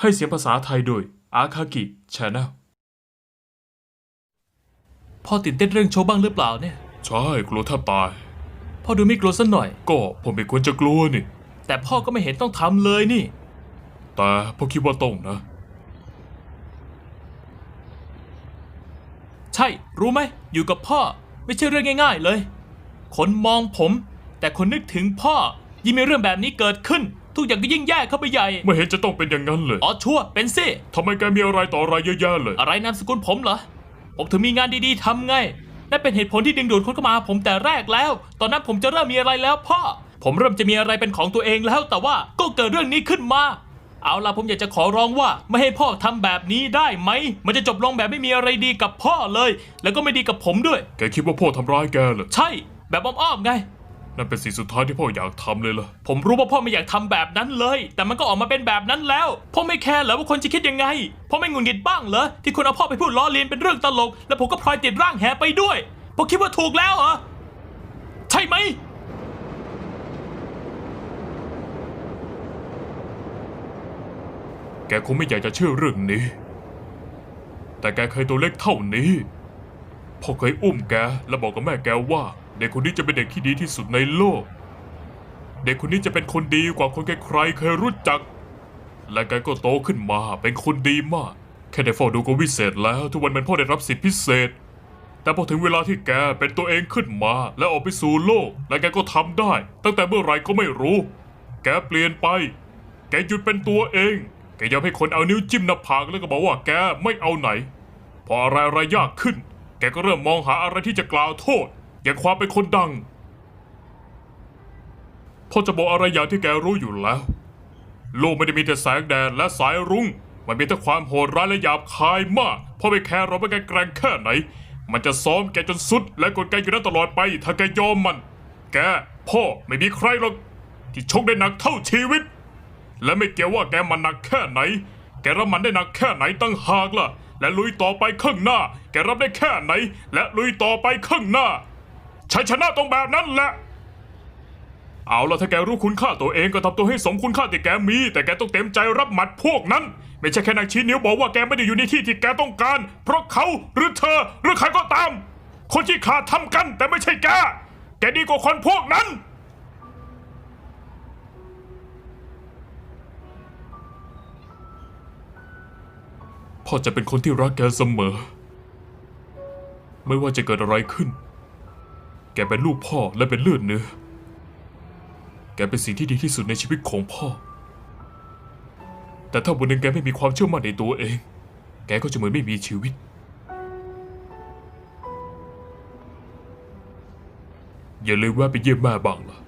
ให้เสียงภาษาไทยโดยอาคากิชาแนลพ่อตื่นเต้นเรื่องโชว์บ้างหรือเปล่าเนี่ย ใช่กลัวแทบตาย พ่อดูไม่กลัวสักหน่อย ก็ผมไม่ควรจะกลัวนี่ แต่พ่อก็ไม่เห็นต้องทำเลยนี่ แต่พ่อคิดว่าต้องนะ ใช่ รู้ไหม อยู่กับพ่อไม่ใช่เรื่องง่าย ๆ เลย คนมองผม แต่คนนึกถึงพ่อยิ่งมีเรื่องแบบนี้เกิดขึ้น ทุกอย่างก็ยิ่งแย่เข้าไปใหญ่ ไม่เห็นจะต้องเป็นอย่างนั้นเลยอ๋อชัวร์เป็นสิทำไมแกมีอะไรต่ออะไรเยอะแยะเลย อะไรนามสกุลผมเหรอ ผมถึงมีงานดีๆทำไงนั่นเป็นเหตุผลที่ดึงดูดคนเข้ามาหาผมแต่แรกแล้ว ตอนนั้นผมจะเริ่มมีอะไรแล้วพ่อ ผมเริ่มจะมีอะไรเป็นของตัวเองแล้ว แต่ว่าก็เกิดเรื่องนี้ขึ้นมา เอาล่ะผมอยากจะขอร้องว่าไม่ให้พ่อทำแบบนี้ได้ไหม มันจะจบลงแบบไม่มีอะไรดีกับพ่อเลย แล้วก็ไม่ดีกับผมด้วย แกคิดว่าพ่อทำร้ายแกเหรอ ใช่ แบบอ้อมๆไง นั่นเป็นสิ่งสุดท้ายที่พ่ออยากทำเลยล่ะ ผมรู้ว่าพ่อไม่อยากทำแบบนั้นเลย แต่มันก็ออกมาเป็นแบบนั้นแล้ว พ่อไม่แคร์เหรอว่าคนจะคิดยังไง พ่อไม่หงุดหงิดบ้างเหรอที่คนเอาพ่อไปพูดล้อเลียนเป็นเรื่องตลก แล้วผมก็พลอยติดร่างแหไปด้วยพ่อคิดว่าถูกแล้วเหรอ ใช่ไหม แกคงไม่อยากจะเชื่อเรื่องนี้ แต่แกเคยตัวเล็กเท่านี้ พ่อเคยอุ้มแก และบอกกับแม่แกว่า เด็กคนนี้จะเป็นเด็กที่ดีที่สุดในโลก เด็กคนนี้จะเป็นคนดีกว่าคนใครๆเคยรู้จัก และแกก็โตขึ้นมาเป็นคนดีมาก แค่ได้เฝ้าดูก็วิเศษแล้ว ทุกวันเป็นพ่อได้รับสิทธิพิเศษ แต่พอถึงเวลาที่แกเป็นตัวเองขึ้นมา และออกไปสู่โลก และแกก็ทำได้ ตั้งแต่เมื่อไหร่ก็ไม่รู้ แกเปลี่ยนไป แกหยุดเป็นตัวเอง แกยอมให้คนเอานิ้วจิ้มหน้าผากแล้วก็บอกว่าแกไม่เอาไหน พออะไรอะไรยากขึ้น แกก็เริ่มมองหาอะไรที่จะกล่าวโทษ อย่างความเป็นคนดัง พ่อจะบอกอะไรอย่างที่แกรู้อยู่แล้วโลกไม่ได้มีแต่แสงแดดและสายรุง้ง มันมีแต่ความโหดร้ายและหยาบคายมาก พ่อไม่แคร์เราไม่แกแกร่งแค่ไหน มันจะซ้อมแกจนสุด และกดแกอยู่นั้นตลอดไป ถ้าแกยอมมัน แก พ่อไม่มีใครหรอกที่ชกได้หนักเท่าชีวิต และไม่เกี่ยวว่าแกมันหนักแค่ไหน แกรับมันได้หนักแค่ไหนตั้งหากล่ะ และลุยต่อไปข้างหน้า แกรับได้แค่ไหน และลุยต่อไปข้างหน้า ชัยชนะตรงแบบนั้นแหละ เอาละถ้าแกรู้คุณค่าตัวเองก็ทำตัวให้สมคุณค่าที่แกมี แต่แกต้องเต็มใจรับหมัดพวกนั้น ไม่ใช่แค่นางชี้นิ้วบอกว่าแกไม่ได้อยู่ในที่ที่แกต้องการ เพราะเขาหรือเธอหรือใครก็ตาม คนที่ขาดทำกันแต่ไม่ใช่แก แกดีกว่าคนพวกนั้นพ่อจะเป็นคนที่รักแกเสมอ ไม่ว่าจะเกิดอะไรขึ้น แกเป็นลูกพ่อและเป็นเลือดเนื้อ แกเป็นสิ่งที่ดีที่สุดในชีวิตของพ่อ แต่ถ้าวันหนึ่งแกไม่มีความเชื่อมั่นในตัวเอง แกก็จะเหมือนไม่มีชีวิต อย่าลืมแว่าไปเยี่ยมแม่บ้างล่ะ